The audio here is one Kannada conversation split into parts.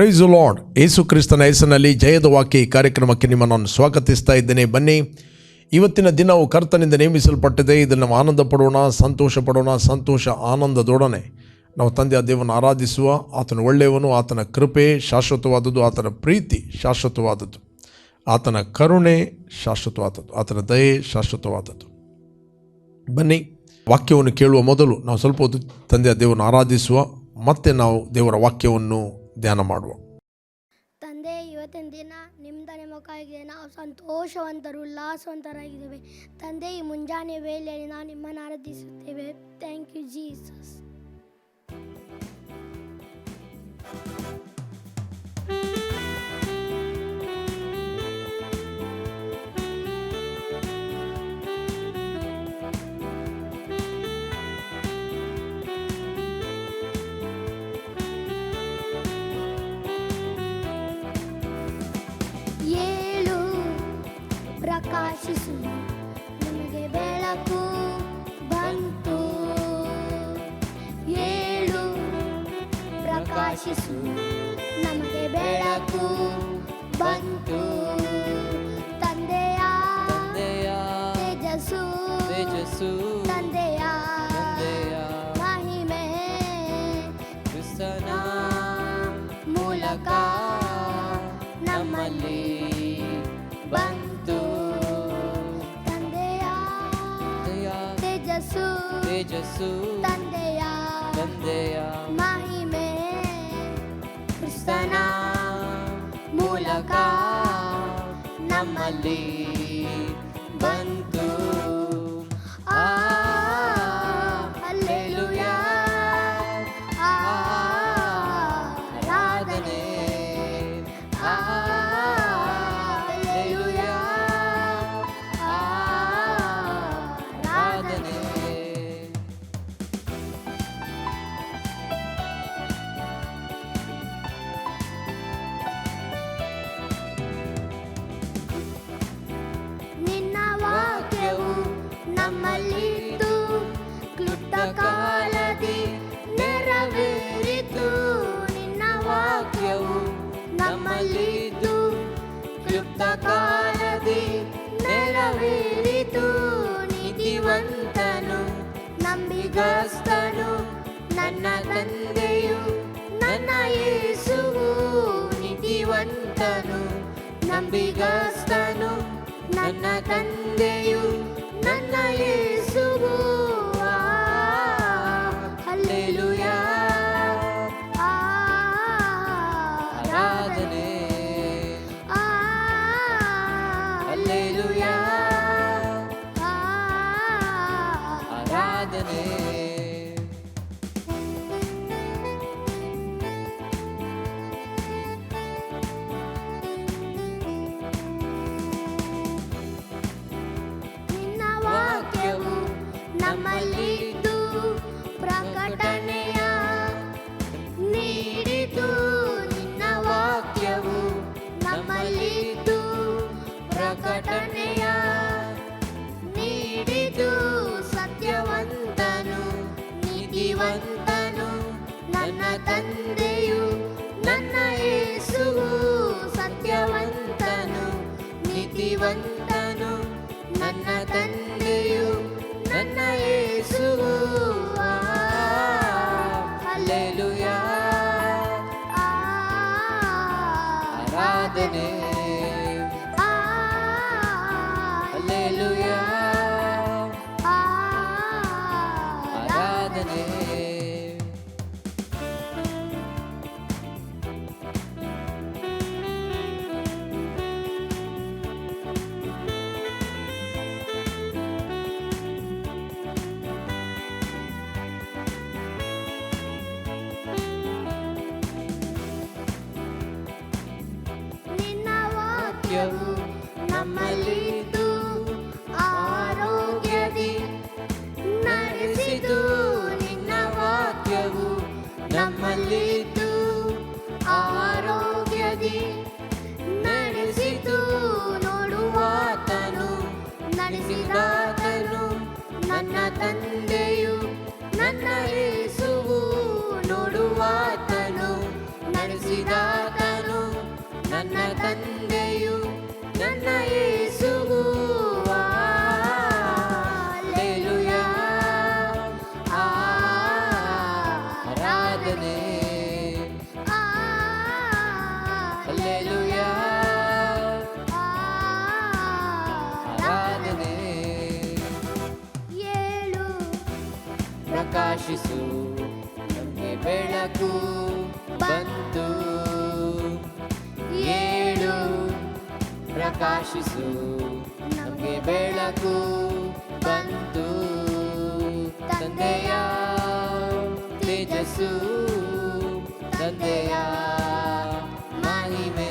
ಪ್ರೈಸ್ ಲಾರ್ಡ್ ಯೇಸು ಕ್ರಿಸ್ತನ ಹೆಸರಿನಲ್ಲಿ ಜಯದ ವಾಕ್ಯ ಈ ಕಾರ್ಯಕ್ರಮಕ್ಕೆ ನಿಮ್ಮನ್ನು ನಾನು ಸ್ವಾಗತಿಸ್ತಾ ಇದ್ದೇನೆ. ಬನ್ನಿ, ಇವತ್ತಿನ ದಿನವು ಕರ್ತನಿಂದ ನೇಮಿಸಲ್ಪಟ್ಟಿದೆ. ಇದನ್ನು ನಾವು ಆನಂದ ಪಡೋಣ ಸಂತೋಷ ಪಡೋಣ ಸಂತೋಷ ಆನಂದದೊಡನೆ. ನಾವು ತಂದೆಯ ದೇವನ ಆರಾಧಿಸುವ, ಆತನ ಒಳ್ಳೆಯವನು, ಆತನ ಕೃಪೆ ಶಾಶ್ವತವಾದದ್ದು, ಆತನ ಪ್ರೀತಿ ಶಾಶ್ವತವಾದದ್ದು. ಆತನ ಕರುಣೆ ಶಾಶ್ವತವಾದದ್ದು, ಆತನ ದಯೆ ಶಾಶ್ವತವಾದದ್ದು. ಬನ್ನಿ, ವಾಕ್ಯವನ್ನು ಕೇಳುವ ಮೊದಲು ನಾವು ಸ್ವಲ್ಪ ಹೊತ್ತು ತಂದೆಯ ದೇವನ ಆರಾಧಿಸುವ, ಮತ್ತೆ ನಾವು ದೇವರ ವಾಕ್ಯವನ್ನು ಧ್ಯಾನ ಮಾಡುವ. ತಂದೆ, ಇವತ್ತಿನ ದಿನ ನಿಮ್ದನೆ ಮುಖಾಗಿದೆ ನಾವು ಸಂತೋಷವಂತರು, ಉಲ್ಲಾಸವಂತರಾಗಿದ್ದೇವೆ. ತಂದೆ, ಈ ಮುಂಜಾನೆ ವೇಳೆಯಲ್ಲಿ ನಾವು ನಿಮ್ಮನ್ನು ಆರಾಧಿಸುತ್ತೇವೆ. ಥ್ಯಾಂಕ್ ಯು ಜೀಸಸ್ ಬಂತು. ತಂದೆಯ ತೇಜಸ್ಸು. ತೇಜಸ್ಸು. ತಂದೆಯ ತಂದೆಯ ಮಹಿಮೆ. ಕ್ರಿಸ್ತನ ಮೂಲಕ ನಮ್ಮಲ್ಲಿ ನೀತಿವಂತನು ನಂಬಿಗಸ್ತನು ನನ್ನ ತಂದೆಯು ನನ್ನ ಯೇಸುವು ನೀತಿವಂತನು ನಂಬಿಗಸ್ತನು ನನ್ನ ತಂದೆಯು ನನ್ನ ಯೇಸುವು ആരാധനേ ದಾತನು ನನ್ನ ತಂದೆಯು ನನ್ನ ಯೇಸುವು ನೋಡುವಾತನು ನಡೆಸಿದಾತನು ನನ್ನ ತಂದೆಯು ನನ್ನ ಯೇಸುವು ಪ್ರಕಾಶಿಸು. ನಮಗೆ ಬೆಳಕು ಬಂತು. ತಂದೆಯ ತೇಜಸ್ಸು. ತಂದೆಯ ಮಹಿಮೆ.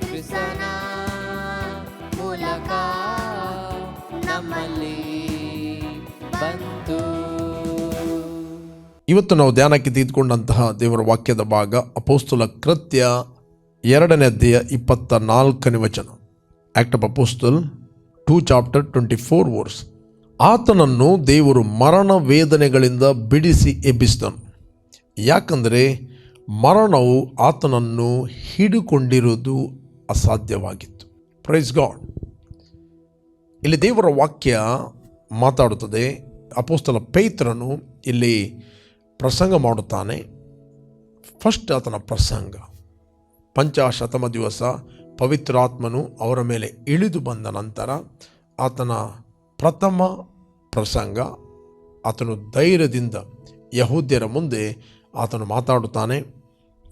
ಕ್ರಿಸ್ತನ ಮೂಲಕ ನಮ್ಮಲ್ಲಿ ಬಂತು. ಇವತ್ತು ನಾವು ಧ್ಯಾನಕ್ಕೆ ತೆಗೆದುಕೊಂಡಂತಹ ದೇವರ ವಾಕ್ಯದ ಭಾಗ ಅಪೋಸ್ತುಲ ಕೃತ್ಯ ಎರಡನೇ ಅಧ್ಯಾಯ ಇಪ್ಪತ್ತ ನಾಲ್ಕನೇ ವಚನ. Act of apostle two chapter twenty four verse ಆತನನ್ನು ದೇವರು ಮರಣ ವೇದನೆಗಳಿಂದ ಬಿಡಿಸಿ ಎಬ್ಬಿಸಿದನು. ಯಾಕಂದರೆ ಮರಣವು ಆತನನ್ನು ಹಿಡಿಕೊಂಡಿರುವುದು ಅಸಾಧ್ಯವಾಗಿತ್ತು. ಪ್ರೈಸ್ ಗಾಡ್ ಇಲ್ಲಿ ದೇವರ ವಾಕ್ಯ ಮಾತಾಡುತ್ತದೆ. ಅಪೋಸ್ತಲ ಪೈತ್ರನು ಇಲ್ಲಿ ಪ್ರಸಂಗ ಮಾಡುತ್ತಾನೆ. ಫಸ್ಟ್ ಆತನ ಪ್ರಸಂಗ. ಪಂಚಾಶತಮ ದಿವಸ ಪವಿತ್ರಾತ್ಮನು ಅವರ ಮೇಲೆ ಇಳಿದು ಬಂದ ನಂತರ ಆತನ ಪ್ರಥಮ ಪ್ರಸಂಗ, ಆತನು ಧೈರ್ಯದಿಂದ ಯಹೂದ್ಯರ ಮುಂದೆ ಆತನು ಮಾತಾಡುತ್ತಾನೆ.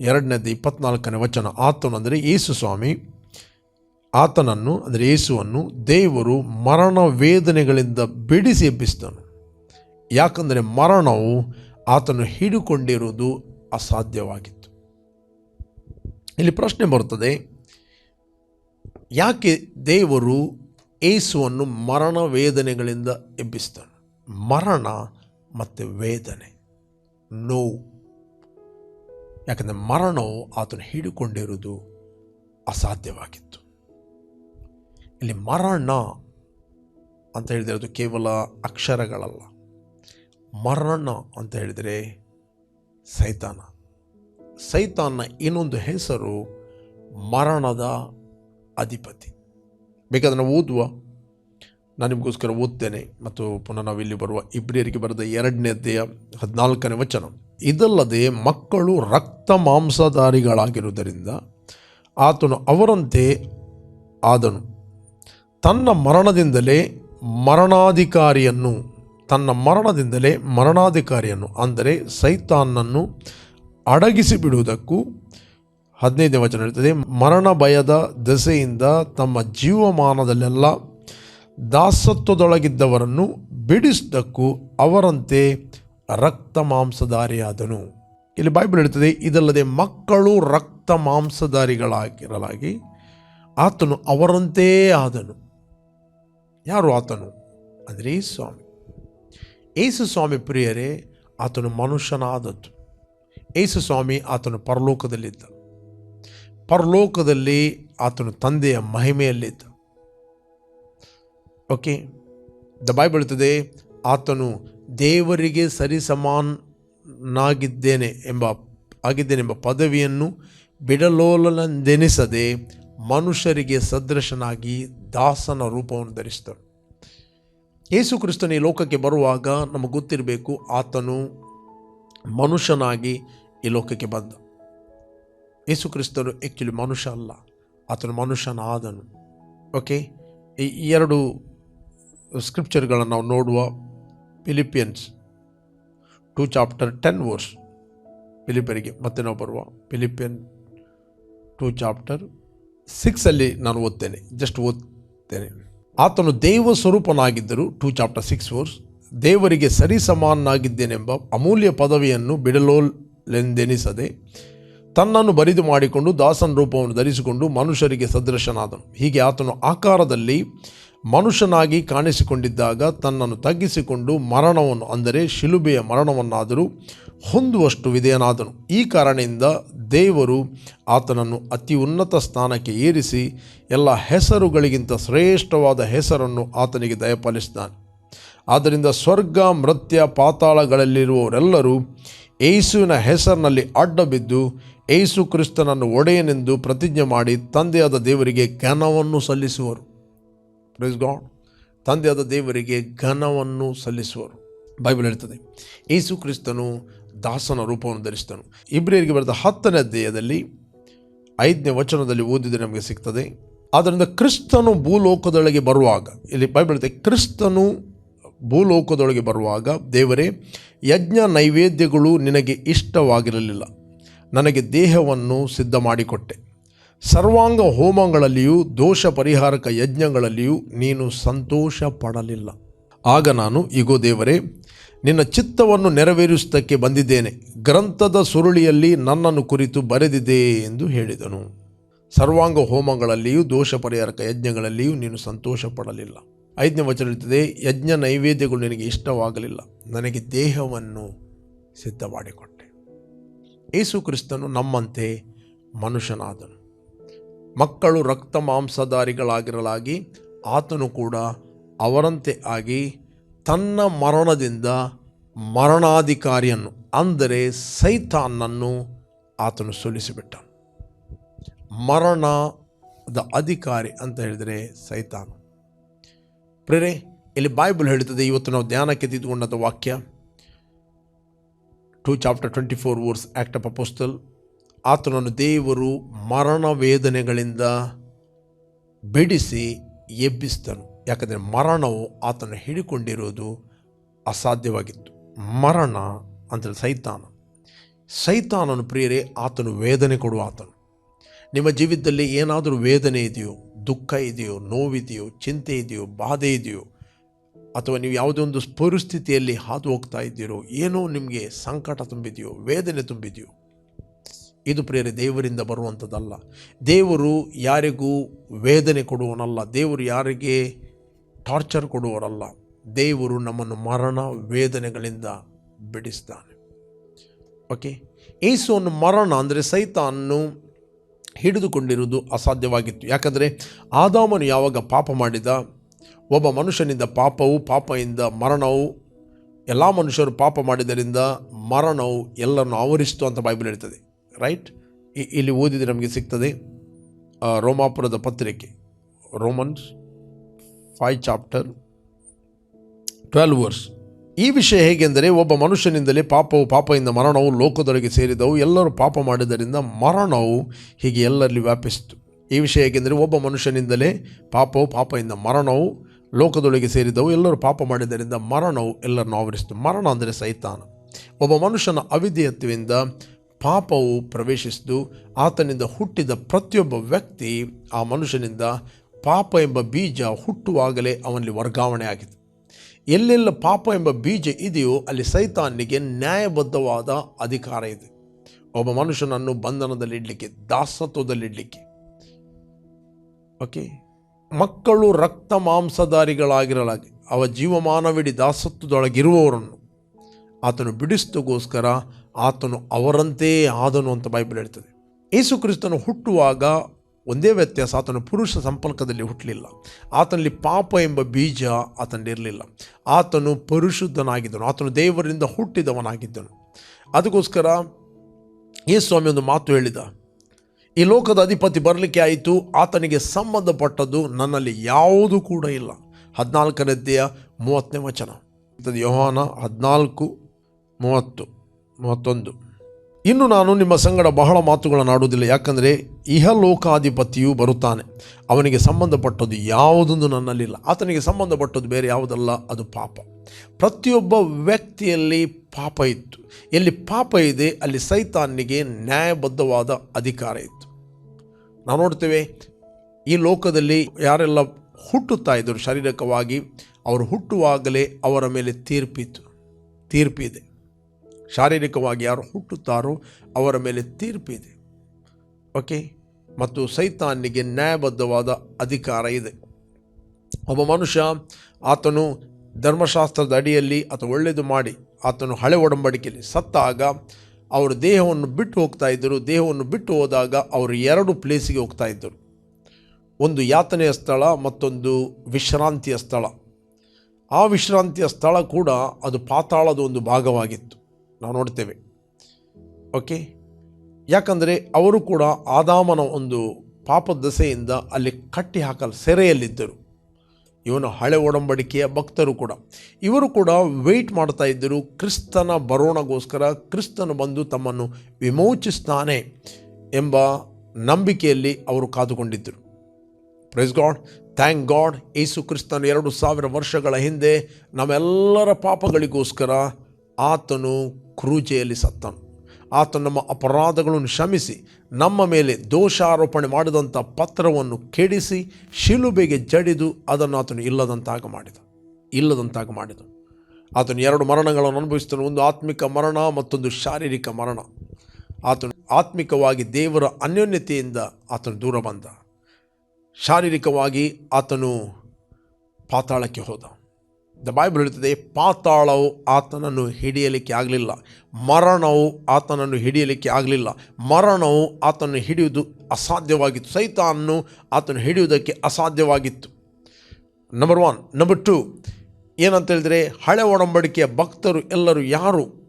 ಎರಡನೇದು ಇಪ್ಪತ್ನಾಲ್ಕನೇ ವಚನ, ಆತನು ಅಂದರೆ ಯೇಸು ಸ್ವಾಮಿ, ಆತನನ್ನು ಅಂದರೆ ಯೇಸುವನ್ನು ದೇವರು ಮರಣ ವೇದನೆಗಳಿಂದ ಬಿಡಿಸಿ ಎಬ್ಬಿಸಿದನು. ಯಾಕಂದರೆ ಮರಣವು ಆತನು ಹಿಡಿಕೊಂಡಿರುವುದು ಅಸಾಧ್ಯವಾಗಿತ್ತು ಇಲ್ಲಿ ಪ್ರಶ್ನೆ ಬರ್ತದೆ ಯಾಕೆ ದೇವರು ಏಸುವನ್ನು ಮರಣ ವೇದನೆಗಳಿಂದ ಎಬ್ಬಿಸ್ತಾನೆ? ಮರಣ ಮತ್ತು ವೇದನೆ, ನೋವು. ಯಾಕಂದರೆ ಮರಣವು ಆತನು ಹಿಡಿಕೊಂಡಿರುವುದು ಅಸಾಧ್ಯವಾಗಿತ್ತು. ಇಲ್ಲಿ ಮರಣ ಅಂತ ಹೇಳಿದರೆ ಅದು ಕೇವಲ ಅಕ್ಷರಗಳಲ್ಲ. ಮರಣ ಅಂತ ಹೇಳಿದರೆ ಸೈತಾನ. ಸೈತಾನ ಇನ್ನೊಂದು ಹೆಸರು ಮರಣದ ಅಧಿಪತಿ. ಬೇಕಾದ್ರೆ ನಾವು ಓದುವ. ನಾನು ನಿಮಗೋಸ್ಕರ ಓದ್ತೇನೆ. ಮತ್ತು ಪುನಃ ನಾವು ಇಲ್ಲಿ ಬರುವ ಇಬ್ರಿಯರಿಗೆ ಬರೆದ ಎರಡನೇ ಅಧ್ಯಾಯ ಹದಿನಾಲ್ಕನೇ ವಚನ. ಇದಲ್ಲದೆ ಮಕ್ಕಳು ರಕ್ತ ಮಾಂಸಧಾರಿಗಳಾಗಿರುವುದರಿಂದ ಆತನು ಅವರಂತೆ ಆದನು. ತನ್ನ ಮರಣದಿಂದಲೇ ಮರಣಾಧಿಕಾರಿಯನ್ನು, ತನ್ನ ಮರಣದಿಂದಲೇ ಮರಣಾಧಿಕಾರಿಯನ್ನು, ಅಂದರೆ ಸೈತಾನನ್ನು ಅಡಗಿಸಿ ಬಿಡುವುದಕ್ಕೂ ಹದಿನೈದನೇ ವಚನ ಇರ್ತದೆ ಮರಣ ಭಯದ ದೆಸೆಯಿಂದ ತಮ್ಮ ಜೀವಮಾನದಲ್ಲೆಲ್ಲ ದಾಸತ್ವದೊಳಗಿದ್ದವರನ್ನು ಬಿಡಿಸಿದಕ್ಕೂ ಅವರಂತೆ ರಕ್ತ ಮಾಂಸಧಾರಿಯಾದನು ಇಲ್ಲಿ ಬೈಬಲ್ ಹೇಳ್ತದೆ, ಇದಲ್ಲದೆ ಮಕ್ಕಳು ರಕ್ತ ಮಾಂಸಧಾರಿಗಳಾಗಿರಲಾಗಿ ಆತನು ಅವರಂತೆ ಆದನು. ಯಾರು ಆತನು? ಅಂದರೆ ಸ್ವಾಮಿ. ಏಸು ಸ್ವಾಮಿ ಪ್ರಿಯರೇ, ಆತನು ಮನುಷ್ಯನಾದದ್ದು. ಏಸು ಸ್ವಾಮಿ ಆತನು ಪರಲೋಕದಲ್ಲಿದ್ದ. ಪರಲೋಕದಲ್ಲಿ ಆತನು ತಂದೆಯ ಮಹಿಮೆಯಲ್ಲಿದ್ದ. ಓಕೆ ದ ಬೈಬಲ್ ಹೇಳ್ತದೆ, ಆತನು ದೇವರಿಗೆ ಸರಿಸಮಾನಾಗಿದ್ದೇನೆ ಎಂಬ ಆಗಿದ್ದೇನೆ ಎಂಬ ಪದವಿಯನ್ನು ಬಿಡಲೋಲನೆನಿಸದೆ ಮನುಷ್ಯರಿಗೆ ಸದೃಶನಾಗಿ ದಾಸನ ರೂಪವನ್ನು ಧರಿಸಿದನು. ಯೇಸು ಕ್ರಿಸ್ತನ ಈ ಲೋಕಕ್ಕೆ ಬರುವಾಗ ನಮಗೆ ಗೊತ್ತಿರಬೇಕು, ಆತನು ಮನುಷ್ಯನಾಗಿ ಈ ಲೋಕಕ್ಕೆ ಬಂದ. ಯೇಸು ಕ್ರಿಸ್ತನು ಆ್ಯಕ್ಚುಲಿ ಮನುಷ್ಯ ಅಲ್ಲ, ಆತನು ಮನುಷ್ಯನಾದನು. ಓಕೆ ಈ ಎರಡು ಸ್ಕ್ರಿಪ್ಚರ್ಗಳನ್ನು ನಾವು ನೋಡುವ Philippians two chapter ten verse ಫಿಲಿಪಿಯರಿಗೆ ಮತ್ತೆ ನಾವು ಬರುವ ಫಿಲಿಪಿಯನ್ ಟೂ ಚಾಪ್ಟರ್ ಸಿಕ್ಸಲ್ಲಿ ನಾನು ಓದ್ತೇನೆ. ಜಸ್ಟ್ ಓದ್ತೇನೆ. ಆತನು ದೇವ ಸ್ವರೂಪನಾಗಿದ್ದರು ಟೂ ಚಾಪ್ಟರ್ ಸಿಕ್ಸ್ ವರ್ಸ್ ದೇವರಿಗೆ ಸರಿಸಮಾನಾಗಿದ್ದೇನೆಂಬ ಅಮೂಲ್ಯ ಪದವಿಯನ್ನು ಬಿಡಲೋಲೆಂದೆನಿಸದೆ ತನ್ನನ್ನು ಬರಿದು ಮಾಡಿಕೊಂಡು ದಾಸನ ರೂಪವನ್ನು ಧರಿಸಿಕೊಂಡು ಮನುಷ್ಯರಿಗೆ ಸದೃಶನಾದನು. ಹೀಗೆ ಆತನು ಆಕಾರದಲ್ಲಿ ಮನುಷ್ಯನಾಗಿ ಕಾಣಿಸಿಕೊಂಡಿದ್ದಾಗ ತನ್ನನ್ನು ತಗ್ಗಿಸಿಕೊಂಡು ಮರಣವನ್ನು, ಅಂದರೆ ಶಿಲುಬೆಯ ಮರಣವನ್ನಾದರೂ ಹೊಂದುವಷ್ಟು ವಿಧೇಯನಾದನು. ಈ ಕಾರಣದಿಂದ ದೇವರು ಆತನನ್ನು ಅತಿ ಉನ್ನತ ಸ್ಥಾನಕ್ಕೆ ಏರಿಸಿ ಎಲ್ಲ ಹೆಸರುಗಳಿಗಿಂತ ಶ್ರೇಷ್ಠವಾದ ಹೆಸರನ್ನು ಆತನಿಗೆ ದಯಪಾಲಿಸಿದ್ದಾನೆ. ಆದ್ದರಿಂದ ಸ್ವರ್ಗ, ಮೃತ್ಯ, ಪಾತಾಳಗಳಲ್ಲಿರುವವರೆಲ್ಲರೂ ಏಸುವಿನ ಹೆಸರಿನಲ್ಲಿ ಅಡ್ಡ ಬಿದ್ದು ಏಸು ಕ್ರಿಸ್ತನನ್ನು ಒಡೆಯನೆಂದು ಪ್ರತಿಜ್ಞೆ ಮಾಡಿ ತಂದೆಯಾದ ದೇವರಿಗೆ ಘನವನ್ನು ಸಲ್ಲಿಸುವರು. ಪ್ರೈಸ್ ಗಾಡ್ ತಂದೆಯಾದ ದೇವರಿಗೆ ಘನವನ್ನು ಸಲ್ಲಿಸುವರು. ಬೈಬಲ್ ಹೇಳ್ತದೆ ಏಸು ಕ್ರಿಸ್ತನು ದಾಸನ ರೂಪವನ್ನು ಧರಿಸಿದನು. ಇಬ್ರಿಯರಿಗೆ ಬರೆದ ಹತ್ತನೇ ಅಧ್ಯಾಯದಲ್ಲಿ ಐದನೇ ವಚನದಲ್ಲಿ ಓದಿದರೆ ನಮಗೆ ಸಿಗ್ತದೆ, ಆದ್ದರಿಂದ ಕ್ರಿಸ್ತನು ಭೂಲೋಕದೊಳಗೆ ಬರುವಾಗ, ಇಲ್ಲಿ ಬೈಬಲ್ ಹೇಳ್ತದೆ, ಕ್ರಿಸ್ತನು ಭೂಲೋಕದೊಳಗೆ ಬರುವಾಗ, ದೇವರೇ, ಯಜ್ಞ ನೈವೇದ್ಯಗಳು ನಿನಗೆ ಇಷ್ಟವಾಗಿರಲಿಲ್ಲ. ನನಗೆ ದೇಹವನ್ನು ಸಿದ್ಧ ಮಾಡಿಕೊಟ್ಟೆ ಸರ್ವಾಂಗ ಹೋಮಗಳಲ್ಲಿಯೂ, ದೋಷ ಪರಿಹಾರಕ ಯಜ್ಞಗಳಲ್ಲಿಯೂ ನೀನು ಸಂತೋಷ ಪಡಲಿಲ್ಲ ಆಗ ನಾನು, ಇಗೋ ದೇವರೇ, ನಿನ್ನ ಚಿತ್ತವನ್ನು ನೆರವೇರಿಸುವುದಕ್ಕೆ ಬಂದಿದ್ದೇನೆ. ಗ್ರಂಥದ ಸುರುಳಿಯಲ್ಲಿ ನನ್ನನ್ನು ಕುರಿತು ಬರೆದಿದೆ ಎಂದು ಹೇಳಿದನು. ಸರ್ವಾಂಗ ಹೋಮಗಳಲ್ಲಿಯೂ, ದೋಷ ಪರಿಹಾರಕ ಯಜ್ಞಗಳಲ್ಲಿಯೂ ನೀನು ಸಂತೋಷ ಪಡಲಿಲ್ಲ ಐದನೇ ವಚನ ಹೇಳ್ತದೆ, ಯಜ್ಞ ನೈವೇದ್ಯಗಳು ನಿನಗೆ ಇಷ್ಟವಾಗಲಿಲ್ಲ. ನನಗೆ ದೇಹವನ್ನು ಸಿದ್ಧ ಮಾಡಿಕೊಟ್ಟೆ ಯೇಸು ಕ್ರಿಸ್ತನು ನಮ್ಮಂತೆ ಮನುಷ್ಯನಾದನು. ಮಕ್ಕಳು ರಕ್ತ ಮಾಂಸಧಾರಿಗಳಾಗಿರಲಾಗಿ ಆತನು ಕೂಡ ಅವರಂತೆ ಆಗಿ ತನ್ನ ಮರಣದಿಂದ ಮರಣಾಧಿಕಾರಿಯನ್ನು, ಅಂದರೆ ಸೈತಾನನ್ನು ಆತನು ಸೋಲಿಸಿಬಿಟ್ಟನು ಮರಣದ ಅಧಿಕಾರಿ ಅಂತ ಹೇಳಿದರೆ ಸೈತಾನ. ಪ್ರೇರೆ ಇಲ್ಲಿ ಬೈಬಲ್ ಹೇಳುತ್ತದೆ, ಇವತ್ತು ನಾವು ಧ್ಯಾನಕ್ಕೆ ತಿದ್ದುಕೊಂಡಂಥ ವಾಕ್ಯ. Two chapter twenty four verse act of apostle ಆತನನ್ನು ದೇವರು ಮರಣ ವೇದನೆಗಳಿಂದ ಬಿಡಿಸಿ ಎಬ್ಬಿಸಿದನು. ಯಾಕಂದರೆ ಮರಣವು ಆತನು ಹಿಡಿಕೊಂಡಿರುವುದು ಅಸಾಧ್ಯವಾಗಿತ್ತು. ಮರಣ ಅಂದರೆ ಸೈತಾನ. ಸೈತಾನನು ಪ್ರಿಯರೇ, ಆತನು ವೇದನೆ ಕೊಡುವ ಆತನು. ನಿಮ್ಮ ಜೀವಿತದಲ್ಲಿ ಏನಾದರೂ ವೇದನೆ ಇದೆಯೋ, ದುಃಖ ಇದೆಯೋ, ನೋವಿದೆಯೋ, ಚಿಂತೆ ಇದೆಯೋ, ಬಾಧೆ ಇದೆಯೋ, ಅಥವಾ ನೀವು ಯಾವುದೇ ಒಂದು ಪರಿಸ್ಥಿತಿಯಲ್ಲಿ ಹಾದು ಹೋಗ್ತಾ ಇದ್ದೀರೋ, ಏನೋ ನಿಮಗೆ ಸಂಕಟ ತುಂಬಿದೆಯೋ, ವೇದನೆ ತುಂಬಿದೆಯೋ, ಇದು ಪ್ರೇರೆ ದೇವರಿಂದ ಬರುವಂಥದ್ದಲ್ಲ. ದೇವರು ಯಾರಿಗೂ ವೇದನೆ ಕೊಡುವನಲ್ಲ, ದೇವರು ಯಾರಿಗೆ ಟಾರ್ಚರ್ ಕೊಡುವರಲ್ಲ, ದೇವರು ನಮ್ಮನ್ನು ಮರಣ ವೇದನೆಗಳಿಂದ ಬಿಡಿಸ್ತಾನೆ. ಓಕೆ ಏಸುವನ್ನು ಮರಣ ಅಂದರೆ ಸೈತಾನ್ನು ಹಿಡಿದುಕೊಂಡಿರುವುದು ಅಸಾಧ್ಯವಾಗಿತ್ತು. ಯಾಕಂದರೆ ಆದಾಮನು ಯಾವಾಗ ಪಾಪ ಮಾಡಿದ, ಒಬ್ಬ ಮನುಷ್ಯನಿಂದ ಪಾಪವು ಪಾಪದಿಂದ ಮರಣವು, ಎಲ್ಲ ಮನುಷ್ಯರು ಪಾಪ ಮಾಡಿದ್ದರಿಂದ ಮರಣವು ಎಲ್ಲರನ್ನು ಆವರಿಸಿತು ಅಂತ ಬೈಬಲ್ ಹೇಳ್ತದೆ. ರೈಟ್? ಇಲ್ಲಿ ಓದಿದರೆ ನಮಗೆ ಸಿಗ್ತದೆ. ರೋಮಾಪುರದ ಪತ್ರಿಕೆ, Romans five chapter, twelve verse. ಈ ವಿಷಯ ಹೇಗೆಂದರೆ ಒಬ್ಬ ಮನುಷ್ಯನಿಂದಲೇ ಪಾಪವು ಪಾಪದಿಂದ ಮರಣವು ಲೋಕದೊಳಗೆ ಸೇರಿದವು. ಎಲ್ಲರೂ ಪಾಪ ಮಾಡಿದ್ದರಿಂದ ಮರಣವು ಹೀಗೆ ಎಲ್ಲರಲ್ಲಿ ವ್ಯಾಪಿಸಿತು. ಈ ವಿಷಯ ಹೇಗೆಂದರೆ ಒಬ್ಬ ಮನುಷ್ಯನಿಂದಲೇ ಪಾಪವು ಪಾಪದಿಂದ ಮರಣವು ಲೋಕದೊಳಗೆ ಸೇರಿದವು. ಎಲ್ಲರೂ ಪಾಪ ಮಾಡಿದ್ದರಿಂದ ಮರಣವು ಎಲ್ಲರನ್ನು ಆವರಿಸಿತು. ಮರಣ ಅಂದರೆ ಸೈತಾನ. ಒಬ್ಬ ಮನುಷ್ಯನ ಅವಿಧೇಯತ್ವದಿಂದ ಪಾಪವು ಪ್ರವೇಶಿಸಿದು ಆತನಿಂದ ಹುಟ್ಟಿದ ಪ್ರತಿಯೊಬ್ಬ ವ್ಯಕ್ತಿ ಆ ಮನುಷ್ಯನಿಂದ ಪಾಪ ಎಂಬ ಬೀಜ ಹುಟ್ಟುವಾಗಲೇ ಅವನಲ್ಲಿ ವರ್ಗಾವಣೆ ಆಗಿದೆ ಎಲ್ಲೆಲ್ಲ ಪಾಪ ಎಂಬ ಬೀಜ ಇದೆಯೋ ಅಲ್ಲಿ ಸೈತಾನಿಗೆ ನ್ಯಾಯಬದ್ಧವಾದ ಅಧಿಕಾರ ಇದೆ. ಒಬ್ಬ ಮನುಷ್ಯನನ್ನು ಬಂಧನದಲ್ಲಿಡಲಿಕ್ಕೆ, ದಾಸತ್ವದಲ್ಲಿಡಲಿಕ್ಕೆ. ಓಕೆ ಮಕ್ಕಳು ರಕ್ತ ಮಾಂಸಧಾರಿಗಳಾಗಿರಲಾಗಿ, ಅವ ಜೀವಮಾನವಿಡೀ ದಾಸತ್ವದೊಳಗಿರುವವರನ್ನು ಆತನು ಬಿಡಿಸ್ತಗೋಸ್ಕರ ಆತನು ಅವರಂತೆಯೇ ಆದನು ಅಂತ ಬೈಬಲ್ ಹೇಳ್ತದೆ. ಯೇಸು ಕ್ರಿಸ್ತನು ಹುಟ್ಟುವಾಗ ಒಂದೇ ವ್ಯತ್ಯಾಸ, ಆತನು ಪುರುಷ ಸಂಪರ್ಕದಲ್ಲಿ ಹುಟ್ಟಲಿಲ್ಲ ಆತನಲ್ಲಿ ಪಾಪ ಎಂಬ ಬೀಜ ಆತನಿರಲಿಲ್ಲ. ಆತನು ಪರಿಶುದ್ಧನಾಗಿದ್ದನು, ಆತನು ದೇವರಿಂದ ಹುಟ್ಟಿದವನಾಗಿದ್ದನು. ಅದಕ್ಕೋಸ್ಕರ ಈ ಸ್ವಾಮಿ ಒಂದು ಮಾತು ಹೇಳಿದ, ಈ ಲೋಕದ ಅಧಿಪತಿ ಬರಲಿಕ್ಕೆ ಆಯಿತು, ಆತನಿಗೆ ಸಂಬಂಧಪಟ್ಟದ್ದು ನನ್ನಲ್ಲಿ ಯಾವುದೂ ಕೂಡ ಇಲ್ಲ. ಹದಿನಾಲ್ಕನೇದ್ದೆಯ ಮೂವತ್ತನೇ ವಚನ. ಯೋಹಾನ ಹದಿನಾಲ್ಕು, ಮೂವತ್ತು, ಮೂವತ್ತೊಂದು. ಇನ್ನು ನಾನು ನಿಮ್ಮ ಸಂಗಡ ಬಹಳ ಮಾತುಗಳನ್ನು ಆಡುವುದಿಲ್ಲ. ಯಾಕಂದರೆ ಇಹಲೋಕಾಧಿಪತಿಯು ಬರುತ್ತಾನೆ. ಅವನಿಗೆ ಸಂಬಂಧಪಟ್ಟದ್ದು ಯಾವುದೊಂದು ನನ್ನಲ್ಲಿಲ್ಲ. ಆತನಿಗೆ ಸಂಬಂಧಪಟ್ಟದ್ದು ಬೇರೆ ಯಾವುದಲ್ಲ, ಅದು ಪಾಪ. ಪ್ರತಿಯೊಬ್ಬ ವ್ಯಕ್ತಿಯಲ್ಲಿ ಪಾಪ ಇತ್ತು. ಎಲ್ಲಿ ಪಾಪ ಇದೆ, ಅಲ್ಲಿ ಸೈತಾನಿಗೆ ನ್ಯಾಯಬದ್ಧವಾದ ಅಧಿಕಾರ ಇತ್ತು. ನಾವು ನೋಡ್ತೇವೆ, ಈ ಲೋಕದಲ್ಲಿ ಯಾರೆಲ್ಲ ಹುಟ್ಟುತ್ತಾ ಇದ್ದರು, ಶಾರೀರಿಕವಾಗಿ, ಅವರು ಹುಟ್ಟುವಾಗಲೇ ಅವರ ಮೇಲೆ ತೀರ್ಪಿತ್ತು. ತೀರ್ಪಿದೆ. ಶಾರೀರಿಕವಾಗಿ ಯಾರು ಹುಟ್ಟುತ್ತಾರೋ ಅವರ ಮೇಲೆ ತೀರ್ಪಿದೆ ಓಕೆ ಮತ್ತು ಸೈತಾನಿಗೆ ನ್ಯಾಯಬದ್ಧವಾದ ಅಧಿಕಾರ ಇದೆ. ಒಬ್ಬ ಮನುಷ್ಯ ಆತನು ಧರ್ಮಶಾಸ್ತ್ರದ ಅಡಿಯಲ್ಲಿ ಅಥವಾ ಒಳ್ಳೆಯದು ಮಾಡಿ ಆತನು ಹಳೆ ಒಡಂಬಡಿಕೆಯಲ್ಲಿ ಸತ್ತಾಗ ಅವರು ದೇಹವನ್ನು ಬಿಟ್ಟು ಹೋಗ್ತಾ ಇದ್ದರು. ದೇಹವನ್ನು ಬಿಟ್ಟು ಹೋದಾಗ ಅವರು ಎರಡು ಪ್ಲೇಸಿಗೆ ಹೋಗ್ತಾ ಇದ್ದರು. ಒಂದು ಯಾತನೆಯ ಸ್ಥಳ, ಮತ್ತೊಂದು ವಿಶ್ರಾಂತಿಯ ಸ್ಥಳ. ಆ ವಿಶ್ರಾಂತಿಯ ಸ್ಥಳ ಕೂಡ ಅದು ಪಾತಾಳದ ಒಂದು ಭಾಗವಾಗಿತ್ತು. ನಾವು ನೋಡ್ತೇವೆ. ಓಕೆ ಯಾಕಂದರೆ ಅವರು ಕೂಡ ಆದಾಮನ ಒಂದು ಪಾಪದ ದಸೆಯಿಂದ ಅಲ್ಲಿ ಕಟ್ಟಿ ಹಾಕಲು, ಸೆರೆಯಲ್ಲಿದ್ದರು. ಇವನು ಹಳೆ ಒಡಂಬಡಿಕೆಯ ಭಕ್ತರು ಕೂಡ. ಇವರು ಕೂಡ ವೆಯ್ಟ್ ಮಾಡ್ತಾ ಇದ್ದರು, ಕ್ರಿಸ್ತನ ಬರೋಣಗೋಸ್ಕರ ಕ್ರಿಸ್ತನು ಬಂದು ತಮ್ಮನ್ನು ವಿಮೋಚಿಸ್ತಾನೆ ಎಂಬ ನಂಬಿಕೆಯಲ್ಲಿ ಅವರು ಕಾದುಕೊಂಡಿದ್ದರು. ಪ್ರೈಸ್ ಗಾಡ್ ಥ್ಯಾಂಕ್ ಗಾಡ್ ಯೇಸು ಕ್ರಿಸ್ತನು ಎರಡು ಸಾವಿರ ವರ್ಷಗಳ ಹಿಂದೆ ನಮ್ಮೆಲ್ಲರ ಪಾಪಗಳಿಗೋಸ್ಕರ ಆತನು ಕ್ರೂಜೆಯಲ್ಲಿ ಸತ್ತನು. ಆತ ನಮ್ಮ ಅಪರಾಧಗಳನ್ನು ಕ್ಷಮಿಸಿ, ನಮ್ಮ ಮೇಲೆ ದೋಷಾರೋಪಣೆ ಮಾಡಿದಂಥ ಪತ್ರವನ್ನು ಕೆಡಿಸಿ, ಶಿಲುಬೆಗೆ ಜಡಿದು ಅದನ್ನು ಆತನು ಇಲ್ಲದಂತಾಗ ಮಾಡಿದ ಇಲ್ಲದಂತಾಗ ಮಾಡಿದ. ಆತನು ಎರಡು ಮರಣಗಳನ್ನು ಅನುಭವಿಸ್ತಾನೆ ಒಂದು ಆತ್ಮಿಕ ಮರಣ ಮತ್ತೊಂದು ಶಾರೀರಿಕ ಮರಣ. ಆತನು ಆತ್ಮಿಕವಾಗಿ ದೇವರ ಅನ್ಯೋನ್ಯತೆಯಿಂದ ಆತನು ದೂರ ಬಂದ. ಶಾರೀರಿಕವಾಗಿ ಆತನು ಪಾತಾಳಕ್ಕೆ ಹೋದ. ದ ಬೈಬಲ್ ಹೇಳುತ್ತದೆ ಪಾತಾಳವು ಆತನನ್ನು ಹಿಡಿಯಲಿಕ್ಕೆ ಆಗಲಿಲ್ಲ. ಮರಣವು ಆತನನ್ನು ಹಿಡಿಯಲಿಕ್ಕೆ ಆಗಲಿಲ್ಲ. ಮರಣವು ಆತನನ್ನು ಹಿಡಿಯುವುದು ಅಸಾಧ್ಯವಾಗಿತ್ತು. ಸೈತಾನನ್ನು ಆತನು ಹಿಡಿಯುವುದಕ್ಕೆ ಅಸಾಧ್ಯವಾಗಿತ್ತು. ನಂಬರ್ ಒನ್ ನಂಬರ್ ಟು ಏನಂತ ಹೇಳಿದರೆ, ಹಳೆ ಒಡಂಬಡಿಕೆಯ ಭಕ್ತರು ಎಲ್ಲರೂ ಯಾರು?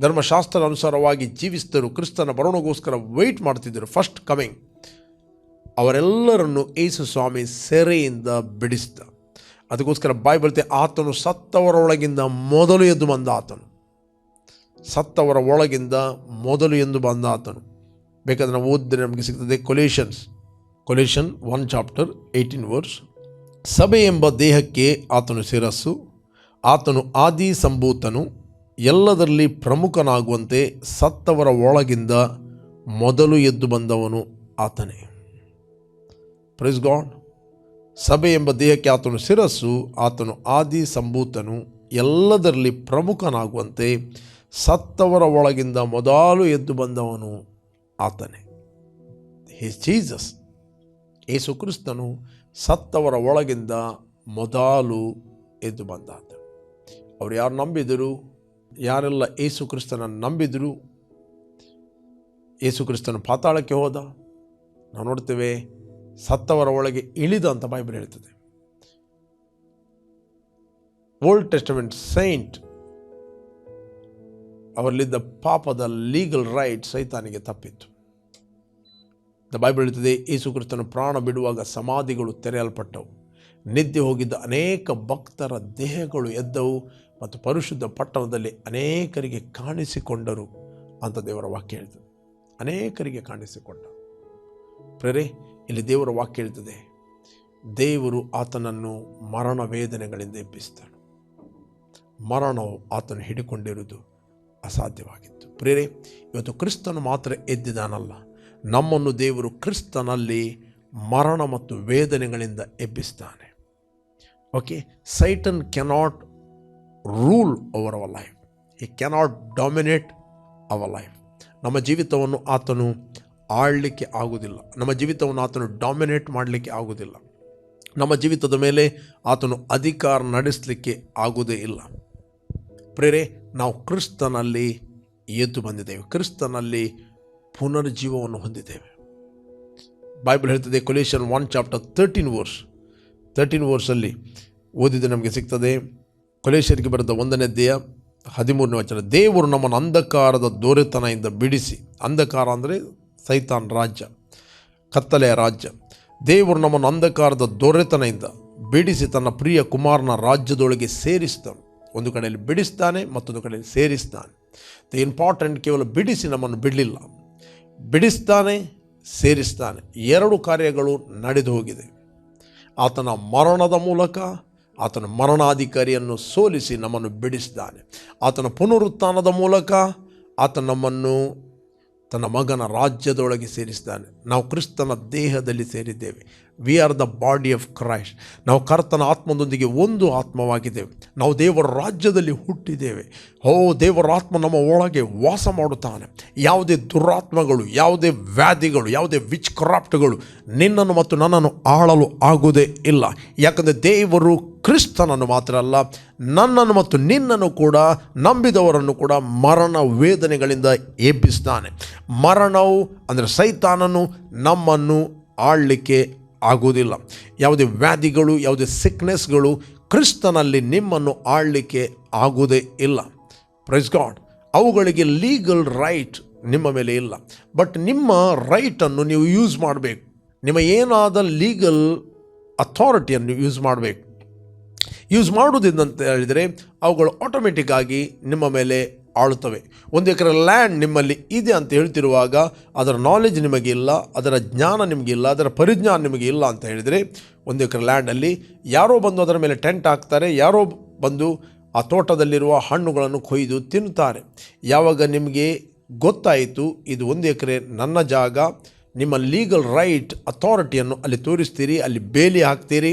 ಧರ್ಮಶಾಸ್ತ್ರ ಅನುಸಾರವಾಗಿ ಜೀವಿಸಿದರು. ಕ್ರಿಸ್ತನ ಬರೋಣಗೋಸ್ಕರ ವೆಯ್ಟ್ ಮಾಡ್ತಿದ್ದರು. ಫಸ್ಟ್ ಕಮಿಂಗ್ ಅವರೆಲ್ಲರನ್ನು ಯೇಸು ಸ್ವಾಮಿ ಸೆರೆಯಿಂದ ಬಿಡಿಸಿದ. ಅದಕ್ಕೋಸ್ಕರ ಬಾಯಿ ಬರುತ್ತೆ ಆತನು ಸತ್ತವರ ಒಳಗಿಂದ ಮೊದಲು ಎದ್ದು ಬಂದ ಆತನು ಸತ್ತವರ ಒಳಗಿಂದ ಮೊದಲು ಎಂದು ಬಂದ ಆತನು ಬೇಕಾದ್ರೆ ನಾವು ಓದಿದ್ರೆ ನಮಗೆ ಸಿಗ್ತದೆ Colossians Colossian one chapter eighteen verse ಸಭೆ ಎಂಬ ದೇಹಕ್ಕೆ ಆತನು ಶಿರಸ್ಸು. ಆತನು ಆದಿ ಸಂಭೂತನು ಎಲ್ಲದರಲ್ಲಿ ಪ್ರಮುಖನಾಗುವಂತೆ ಸತ್ತವರ ಒಳಗಿಂದ ಮೊದಲು ಎದ್ದು ಬಂದವನು ಆತನೇ. ಪ್ರೈಸ್ ಗಾಡ್ ಸಭೆ ಎಂಬ ದೇಹಕ್ಕೆ ಆತನು ಶಿರಸ್ಸು, ಆತನು ಆದಿ ಸಂಭೂತನು, ಎಲ್ಲದರಲ್ಲಿ ಪ್ರಮುಖನಾಗುವಂತೆ ಸತ್ತವರ ಒಳಗಿಂದ ಮೊದಲು ಎದ್ದು ಬಂದವನು ಆತನೇ. ಹಿಸ್ ಜೀಸಸ್ ಯೇಸು ಕ್ರಿಸ್ತನು ಸತ್ತವರ ಒಳಗಿಂದ ಮೊದಲು ಎದ್ದು ಬಂದ ಆತ ಅವ್ರು ಯಾರು ನಂಬಿದರು? ಯಾರೆಲ್ಲ ಯೇಸು ಕ್ರಿಸ್ತನನ್ನು ನಂಬಿದರು? ಯೇಸು ಕ್ರಿಸ್ತನು ಪಾತಾಳಕ್ಕೆ ಹೋದ? ನಾವು ನೋಡ್ತೇವೆ ಸತ್ತವರ ಒಳಗೆ ಇಳಿದ ಅಂತ ಬೈಬಲ್ ಹೇಳ್ತದೆ. ಓಲ್ಡ್ ಟೆಸ್ಟಮೆಂಟ್ ಸೈಂಟ್ ಅವರಲ್ಲಿದ್ದ ಪಾಪದ ಲೀಗಲ್ ರೈಟ್ ಸೈತಾನಿಗೆ ತಪ್ಪಿತ್ತು. ದ ಬೈಬಲ್ ಹೇಳ್ತದೆ, ಯೇಸು ಕ್ರಿಸ್ತನು ಪ್ರಾಣ ಬಿಡುವಾಗ ಸಮಾಧಿಗಳು ತೆರೆಯಲ್ಪಟ್ಟವು. ನಿದ್ದೆ ಹೋಗಿದ್ದ ಅನೇಕ ಭಕ್ತರ ದೇಹಗಳು ಎದ್ದವು ಮತ್ತು ಪರಿಶುದ್ಧ ಪಟ್ಟಣದಲ್ಲಿ ಅನೇಕರಿಗೆ ಕಾಣಿಸಿಕೊಂಡರು ಅಂತ ದೇವರ ವಾಕ್ಯ ಹೇಳ್ತದೆ. ಅನೇಕರಿಗೆ ಕಾಣಿಸಿಕೊಂಡರು. ಪ್ರೇರೆ ಇಲ್ಲಿ ದೇವರ ವಾಕ್ಯ ಹೇಳ್ತದೆ, ದೇವರು ಆತನನ್ನು ಮರಣ ವೇದನೆಗಳಿಂದ ಎಬ್ಬಿಸ್ತಾನೆ ಮರಣವು ಆತನು ಹಿಡಿಕೊಂಡಿರುವುದು ಅಸಾಧ್ಯವಾಗಿತ್ತು. ಪ್ರೇರೆ ಇವತ್ತು ಕ್ರಿಸ್ತನು ಮಾತ್ರ ಎದ್ದಿದಾನಲ್ಲ ನಮ್ಮನ್ನು ದೇವರು ಕ್ರಿಸ್ತನಲ್ಲಿ ಮರಣ ಮತ್ತು ವೇದನೆಗಳಿಂದ ಎಬ್ಬಿಸ್ತಾನೆ okay Satan cannot rule over our life he cannot dominate our life ನಮ್ಮ ಜೀವಿತವನ್ನು ಆತನು ಆಳಲಿಕ್ಕೆ ಆಗುವುದಿಲ್ಲ. ನಮ್ಮ ಜೀವಿತವನ್ನು ಆತನು ಡಾಮಿನೇಟ್ ಮಾಡಲಿಕ್ಕೆ ಆಗುವುದಿಲ್ಲ. ನಮ್ಮ ಜೀವಿತದ ಮೇಲೆ ಆತನು ಅಧಿಕಾರ ನಡೆಸಲಿಕ್ಕೆ ಆಗುವುದೇ ಇಲ್ಲ. ಪ್ರೇರೆ, ನಾವು ಕ್ರಿಸ್ತನಲ್ಲಿ ಎದ್ದು ಬಂದಿದ್ದೇವೆ. ಕ್ರಿಸ್ತನಲ್ಲಿ ಪುನರ್ಜೀವವನ್ನು ಹೊಂದಿದ್ದೇವೆ. ಬೈಬಲ್ ಹೇಳ್ತದೆ Colossian one chapter thirteen verse thirteen ವರ್ಸಲ್ಲಿ ಓದಿದ್ದು ನಮಗೆ ಸಿಗ್ತದೆ. ಕೊಲೇಶರಿಗೆ ಬರೆದ ಒಂದನೇ ದೇಹ ಹದಿಮೂರನೇ ವಚನ, ದೇವರು ನಮ್ಮನ್ನು ಅಂಧಕಾರದ ದೊರೆತನದಿಂದ ಬಿಡಿಸಿ. ಅಂಧಕಾರ ಅಂದರೆ ಸೈತಾನ್ ರಾಜ್ಯ, ಕತ್ತಲೆಯ ರಾಜ್ಯ. ದೇವರು ನಮ್ಮನ್ನು ಅಂಧಕಾರದ ದೊರೆತನದಿಂದ ಬಿಡಿಸಿ ತನ್ನ ಪ್ರಿಯ ಕುಮಾರನ ರಾಜ್ಯದೊಳಗೆ ಸೇರಿಸ್ತಾನೆ ಒಂದು ಕಡೆಯಲ್ಲಿ ಬಿಡಿಸ್ತಾನೆ, ಮತ್ತೊಂದು ಕಡೆಯಲ್ಲಿ ಸೇರಿಸ್ತಾನೆ. ದ ಇಂಪಾರ್ಟೆಂಟ್ ಕೇವಲ ಬಿಡಿಸಿ ನಮ್ಮನ್ನು ಬಿಡಲಿಲ್ಲ. ಬಿಡಿಸ್ತಾನೆ, ಸೇರಿಸ್ತಾನೆ. ಎರಡು ಕಾರ್ಯಗಳು ನಡೆದು ಹೋಗಿದೆ. ಆತನ ಮರಣದ ಮೂಲಕ ಆತನ ಮರಣಾಧಿಕಾರಿಯನ್ನು ಸೋಲಿಸಿ ನಮ್ಮನ್ನು ಬಿಡಿಸಿದ್ದಾನೆ ಆತನ ಪುನರುತ್ಥಾನದ ಮೂಲಕ ಆತ ನಮ್ಮನ್ನು ತನ್ನ ಮಗನ ರಾಜ್ಯದೊಳಗೆ ಸೇರಿಸಿದ್ದಾನೆ ನಾವು ಕ್ರಿಸ್ತನ ದೇಹದಲ್ಲಿ ಸೇರಿದ್ದೇವೆ. We are the body of Christ ನಾವು ಕರ್ತನ ಆತ್ಮದೊಂದಿಗೆ ಒಂದು ಆತ್ಮವಾಗಿದ್ದೇವೆ. ನಾವು ದೇವರ ರಾಜ್ಯದಲ್ಲಿ ಹುಟ್ಟಿದ್ದೇವೆ. ಓ, ದೇವರ ಆತ್ಮ ನಮ್ಮ ಒಳಗೆ ವಾಸ ಮಾಡುತ್ತಾನೆ. ಯಾವುದೇ ದುರಾತ್ಮಗಳು, ಯಾವುದೇ ವ್ಯಾಧಿಗಳು, ಯಾವುದೇ ವಿಚ್ ಕ್ರಾಫ್ಟ್ಗಳು ನಿನ್ನನ್ನು ಮತ್ತು ನನ್ನನ್ನು ಆಳಲು ಆಗುವುದೇ ಇಲ್ಲ. ಯಾಕಂದರೆ ದೇವರು ಕ್ರಿಸ್ತನನ್ನು ಮಾತ್ರ ಅಲ್ಲ, ನನ್ನನ್ನು ಮತ್ತು ನಿನ್ನನ್ನು ಕೂಡ, ನಂಬಿದವರನ್ನು ಕೂಡ ಮರಣ ವೇದನೆಗಳಿಂದ ಎಬ್ಬಿಸ್ತಾನೆ ಮರಣವು ಅಂದರೆ ಸೈತಾನನು ನಮ್ಮನ್ನು ಆಳಲಿಕ್ಕೆ ಆಗುವುದಿಲ್ಲ. ಯಾವುದೇ ವ್ಯಾಧಿಗಳು, ಯಾವುದೇ ಸಿಕ್ನೆಸ್ಗಳು ಕ್ರಿಸ್ತನಲ್ಲಿ ನಿಮ್ಮನ್ನು ಆಳಲಿಕ್ಕೆ ಆಗುವುದೇ ಇಲ್ಲ. ಪ್ರೈಸ್ ಗಾಡ್ ಅವುಗಳಿಗೆ ಲೀಗಲ್ ರೈಟ್ ನಿಮ್ಮ ಮೇಲೆ ಇಲ್ಲ. ಬಟ್ ನಿಮ್ಮ ರೈಟನ್ನು ನೀವು ಯೂಸ್ ಮಾಡಬೇಕು. ನಿಮ್ಮ ಏನಾದ ಲೀಗಲ್ ಅಥಾರಿಟಿಯನ್ನು ಯೂಸ್ ಮಾಡಬೇಕು. ಯೂಸ್ ಮಾಡುವುದಿಂದಂತ ಹೇಳಿದರೆ, ಅವುಗಳು ಆಟೋಮೆಟಿಕ್ಕಾಗಿ ನಿಮ್ಮ ಮೇಲೆ ಆಳುತ್ತವೆ. ಒಂದು ಎಕರೆ ಲ್ಯಾಂಡ್ ನಿಮ್ಮಲ್ಲಿ ಇದೆ ಅಂತ ಹೇಳ್ತಿರುವಾಗ ಅದರ ನಾಲೆಜ್ ನಿಮಗೆ ಇಲ್ಲ, ಅದರ ಜ್ಞಾನ ನಿಮಗಿಲ್ಲ ಅದರ ಪರಿಜ್ಞಾನ ನಿಮಗೆ ಇಲ್ಲ ಅಂತ ಹೇಳಿದರೆ ಒಂದು ಎಕರೆ ಲ್ಯಾಂಡಲ್ಲಿ ಯಾರೋ ಬಂದು ಅದರ ಮೇಲೆ ಟೆಂಟ್ ಹಾಕ್ತಾರೆ, ಯಾರೋ ಬಂದು ಆ ತೋಟದಲ್ಲಿರುವ ಹಣ್ಣುಗಳನ್ನು ಕೊಯ್ದು ತಿನ್ನುತ್ತಾರೆ. ಯಾವಾಗ ನಿಮಗೆ ಗೊತ್ತಾಯಿತು, ಇದು ಒಂದು ಎಕರೆ ನನ್ನ ಜಾಗ, ನಿಮ್ಮ ಲೀಗಲ್ ರೈಟ್ ಅಥಾರಿಟಿಯನ್ನು ಅಲ್ಲಿ ತೋರಿಸ್ತೀರಿ, ಅಲ್ಲಿ ಬೇಲಿ ಹಾಕ್ತೀರಿ,